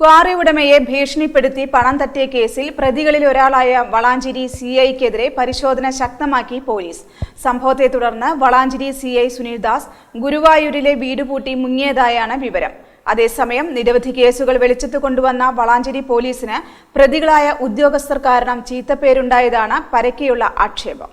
Quarry ഉടമയെ ഭീഷണിപ്പെടുത്തി പണം തട്ടിയ കേസിൽ പ്രതികളിൽ ഒരാളായ വളാഞ്ചേരി സി ഐക്കെതിരെ പരിശോധന ശക്തമാക്കി പോലീസ്. സംഭവത്തെ തുടർന്ന് വളാഞ്ചേരി സി ഐ സുനിൽ ദാസ് ഗുരുവായൂരിലെ വീട് പൂട്ടി മുങ്ങിയതായാണ് വിവരം. അതേസമയം നിരവധി കേസുകൾ വെളിച്ചത്ത് കൊണ്ടുവന്ന വളാഞ്ചേരി പോലീസിന് പ്രതികളായ ഉദ്യോഗസ്ഥർ കാരണം ചീത്തപ്പേരുണ്ടായതാണ് പരക്കെയുള്ള ആക്ഷേപം.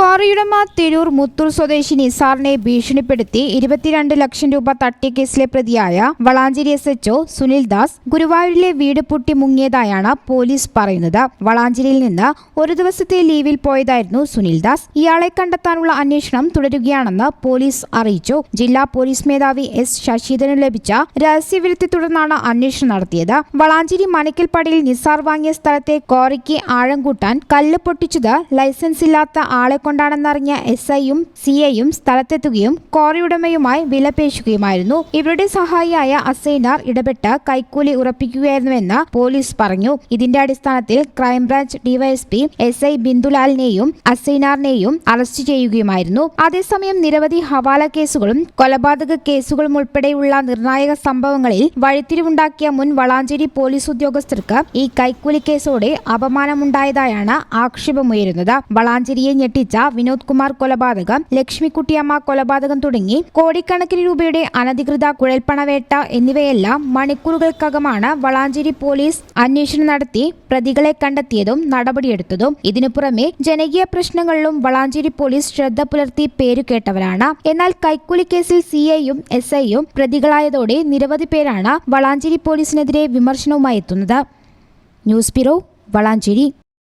ക്വാറിയുടമ തിരൂർ മുത്തൂർ സ്വദേശി നിസാറിനെ ഭീഷണിപ്പെടുത്തി ഇരുപത്തിരണ്ട് ലക്ഷം രൂപ തട്ടിയ കേസിലെ പ്രതിയായ വളാഞ്ചേരി എസ് എച്ച്ഒ സുനിൽ ദാസ് ഗുരുവായൂരിലെ വീട് പൊട്ടി മുങ്ങിയതായാണ് പോലീസ് പറയുന്നത്. വളാഞ്ചേരിയിൽ നിന്ന് ഒരു ദിവസത്തെ ലീവിൽ പോയതായിരുന്നു സുനിൽ ദാസ്. ഇയാളെ കണ്ടെത്താനുള്ള അന്വേഷണം തുടരുകയാണെന്ന് പോലീസ് അറിയിച്ചു. ജില്ലാ പോലീസ് മേധാവി എസ് ശശിധരന് ലഭിച്ച രഹസ്യവിരുത്തെ തുടർന്നാണ് അന്വേഷണം നടത്തിയത്. വളാഞ്ചേരി മണിക്കൽപ്പടിയിൽ നിസാർ വാങ്ങിയ സ്ഥലത്തെ ക്വാറിക്ക് ആഴം കൂട്ടാൻ കല്ല് പൊട്ടിച്ചത് ലൈസൻസ് ഇല്ലാത്ത ആളെ കൊണ്ടാണെന്നറിഞ്ഞ എസ് ഐയും സി ഐയും സ്ഥലത്തെത്തുകയും കോറിയുടമയുമായി വിലപേശുകയുമായിരുന്നു. ഇവരുടെ സഹായിയായ അസൈനാർ ഇടപെട്ട് കൈക്കൂലി ഉറപ്പിക്കുകയായിരുന്നുവെന്ന് പോലീസ് പറഞ്ഞു. ഇതിന്റെ അടിസ്ഥാനത്തിൽ crime branch DYSP S I ബിന്ദുലാലിനെയും അസൈനാറിനെയും അറസ്റ്റ് ചെയ്യുകയുമായിരുന്നു. അതേസമയം നിരവധി ഹവാല കേസുകളും കൊലപാതക കേസുകളും ഉൾപ്പെടെയുള്ള നിർണായക സംഭവങ്ങളിൽ വഴിത്തിരിവുണ്ടാക്കിയ മുൻ വളാഞ്ചേരി പോലീസ് ഉദ്യോഗസ്ഥർക്ക് ഈ കൈക്കൂലി കേസോടെ അപമാനമുണ്ടായതായാണ് ആക്ഷേപമുയരുന്നത്. വളാഞ്ചേരിയെ ഞെട്ടിച്ച വിനോദ് കുമാർ കൊലപാതകം ലക്ഷ്മിക്കുട്ടിയമ്മ കൊലപാതകം തുടങ്ങി കോടിക്കണക്കിന് രൂപയുടെ അനധികൃത കുഴൽപ്പണവേട്ട എന്നിവയെല്ലാം മണിക്കൂറുകൾക്കകമാണ് വളാഞ്ചേരി പോലീസ് അന്വേഷണം നടത്തി പ്രതികളെ കണ്ടെത്തിയതും നടപടിയെടുത്തതും. ഇതിനു പുറമെ ജനകീയ പ്രശ്നങ്ങളിലും വളാഞ്ചേരി പോലീസ് ശ്രദ്ധ പുലർത്തി പേരുകേട്ടവരാണ് എന്നാൽ കൈക്കൂലി കേസിൽ സി ഐയും എസ് ഐയും പ്രതികളായതോടെ നിരവധി പേരാണ് വളാഞ്ചേരി പോലീസിനെതിരെ വിമർശനവുമായി എത്തുന്നത്. News bureau Valanchery.